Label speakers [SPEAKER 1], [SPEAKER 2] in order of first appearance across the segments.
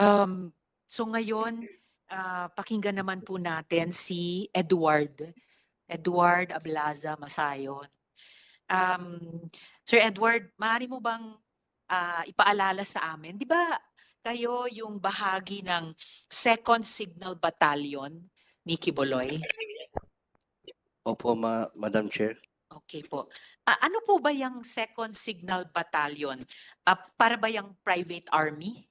[SPEAKER 1] Um, so ngayon, ah, pakinggan naman po natin si Edward. Edward Ablaza Masayon. Um, Sir Edward, maaari mo bang ah, ipaalala sa amin? Di ba kayo yung bahagi ng Second Signal Battalion ni Kiboloy?
[SPEAKER 2] Opo, ma Madam Chair.
[SPEAKER 1] Okay po. Ah, ano po ba yung Second Signal Battalion? Ah, para ba yung private army?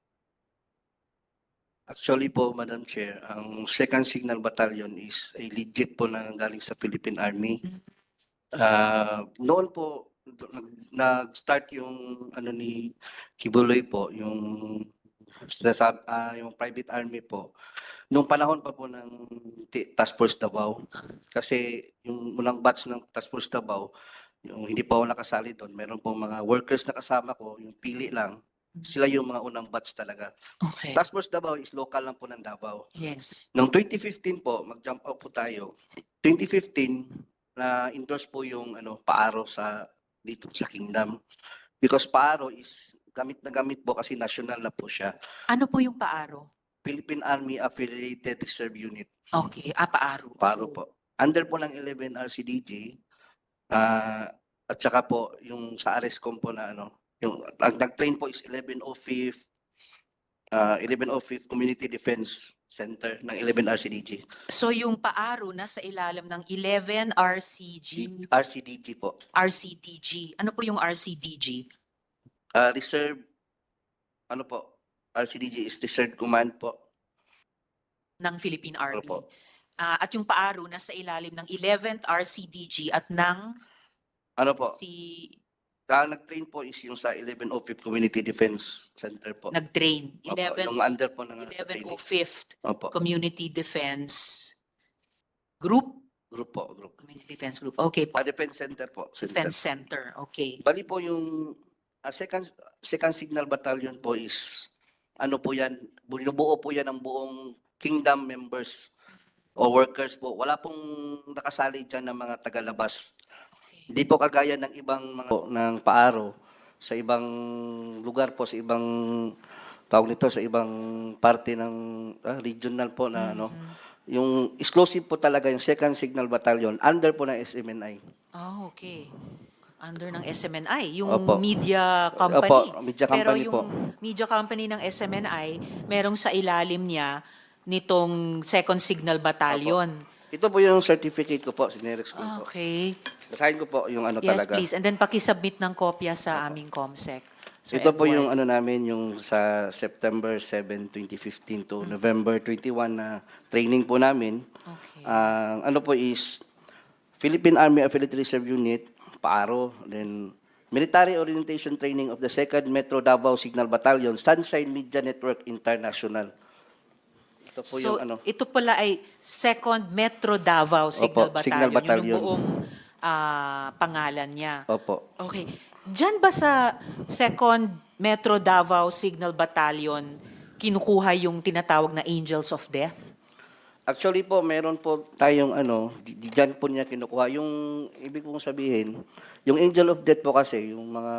[SPEAKER 2] Actually po, Madam Chair, ang Second Signal Battalion is a legit po na galing sa Philippine Army. Ah, noon po, nag- nag-start yung ano ni Kibuloy po, yung sinasab- ah, yung private army po. Nung panahon pa po ng Task Force Davao, kasi yung unang batch ng Task Force Davao, yung hindi pa ako nakasali doon, meron po mga workers na kasama ko, yung pili lang, sila yung mga unang batch talaga.
[SPEAKER 1] Okay.
[SPEAKER 2] Task Force Davao is local lang po ng Davao.
[SPEAKER 1] Yes.
[SPEAKER 2] Noong 2015 po, mag-jump out po tayo. 2015, na endorse po yung ano, paaro sa dito sa Kingdom. Because paaro is gamit na gamit po kasi national na po siya.
[SPEAKER 1] Ano po yung paaro?
[SPEAKER 2] Philippine Army Affiliated Reserve Unit.
[SPEAKER 1] Okay, ah, paaro.
[SPEAKER 2] Paaro po. Under po ng 11 RCDG, ah at saka po yung sa ARESCOM po na ano, yung ang nag-train po is 1105 uh, 1105 Community Defense Center ng 11 RCDG.
[SPEAKER 1] So yung paaro nasa ilalim ng 11 RCG,
[SPEAKER 2] RCDG po.
[SPEAKER 1] RCDG. Ano po yung RCDG?
[SPEAKER 2] Uh, reserve, ano po, RCDG is Reserve Command po.
[SPEAKER 1] ng Philippine Army.
[SPEAKER 2] Opo.
[SPEAKER 1] Ah, at yung paaro nasa ilalim ng 11th RCDG at ng
[SPEAKER 2] Ano po,
[SPEAKER 1] si
[SPEAKER 2] ah, nag-train po is yung sa 1105 Community Defense Center po.
[SPEAKER 1] nag-train.
[SPEAKER 2] Opo,
[SPEAKER 1] 11
[SPEAKER 2] yung under po ng sa training.
[SPEAKER 1] 1105th
[SPEAKER 2] Opo,
[SPEAKER 1] Community Defense Group.
[SPEAKER 2] group po, group.
[SPEAKER 1] Community Defense Group. Okay po.
[SPEAKER 2] Ah, Defense Center po. Center.
[SPEAKER 1] Defense Center. Okay.
[SPEAKER 2] Bali po yung ah, second second signal battalion po is ano po yan, binubuo po yan ng buong kingdom members o workers po. Wala pong nakasali dyan ng mga tagalabas. Hindi po kagaya ng ibang mga ng paaro sa ibang lugar po, sa ibang tawag nito, sa ibang parte ng ah, regional po na ano. Yung exclusive po talaga yung second signal battalion under po ng SMNI.
[SPEAKER 1] Ah, okay. Under ng SMNI, yung
[SPEAKER 2] Opo.
[SPEAKER 1] media company.
[SPEAKER 2] Opo, media
[SPEAKER 1] Pero
[SPEAKER 2] company
[SPEAKER 1] yung
[SPEAKER 2] po.
[SPEAKER 1] media company ng SMNI, merong sa ilalim niya nitong Second Signal Battalion.
[SPEAKER 2] Ito po yung certificate ko po, sinerex ko
[SPEAKER 1] Ah,
[SPEAKER 2] po.
[SPEAKER 1] okay.
[SPEAKER 2] Basahin ko po yung ano
[SPEAKER 1] Yes,
[SPEAKER 2] talaga.
[SPEAKER 1] please. And then pakisubmit ng kopya sa aming COMSEC. Sir
[SPEAKER 2] Ito po yung ano namin, yung sa September 7, 2015 to November 21 na training po namin.
[SPEAKER 1] Okay.
[SPEAKER 2] Ang ano po is Philippine Army Affiliate Reserve Unit, PAARO, then Military Orientation Training of the 2nd Metro Davao Signal Battalion, Sunshine Media Network International. Ito po
[SPEAKER 1] so,
[SPEAKER 2] yung ano.
[SPEAKER 1] ito pala ay Second Metro Davao Signal
[SPEAKER 2] Opo,
[SPEAKER 1] Battalion.
[SPEAKER 2] Signal Battalion.
[SPEAKER 1] Yung buong ah, pangalan niya.
[SPEAKER 2] Opo.
[SPEAKER 1] Okay. Diyan ba sa Second Metro Davao Signal Battalion kinukuha yung tinatawag na Angels of Death?
[SPEAKER 2] Actually po, meron po tayong ano, di, di dyan po niya kinukuha. Yung ibig kong sabihin, yung angel of death po kasi, yung mga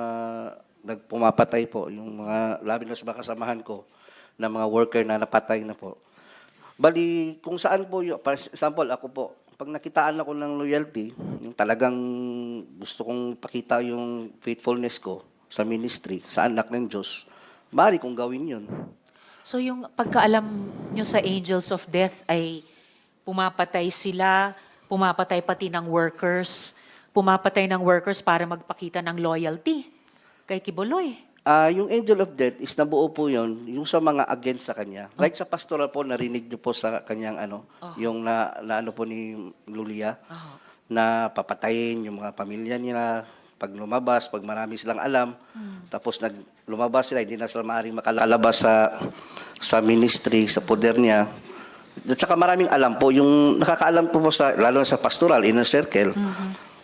[SPEAKER 2] nagpumapatay po, yung mga, labi na sa mga kasamahan ko, na mga worker na napatay na po. Bali, kung saan po, yung, for example, ako po, pag nakitaan ako ng loyalty, yung talagang gusto kong pakita yung faithfulness ko sa ministry, sa anak ng Diyos, maaari kong gawin yun.
[SPEAKER 1] So yung pagkaalam nyo sa Angels of Death ay pumapatay sila, pumapatay pati ng workers, pumapatay ng workers para magpakita ng loyalty kay Kiboloy.
[SPEAKER 2] Ah, yung angel of death is nabuo po yun, yung sa mga against sa kanya. Like sa pastoral po, narinig niyo po sa kanyang ano, yung na, na ano po ni Lulia,
[SPEAKER 1] Ah,
[SPEAKER 2] na papatayin yung mga pamilya nila pag lumabas, pag marami silang alam. Tapos nag lumabas sila, hindi na sila maaaring makalalabas sa sa ministry, sa poder niya. At saka maraming alam po, yung nakakaalam po po sa, lalo na sa pastoral, inner circle,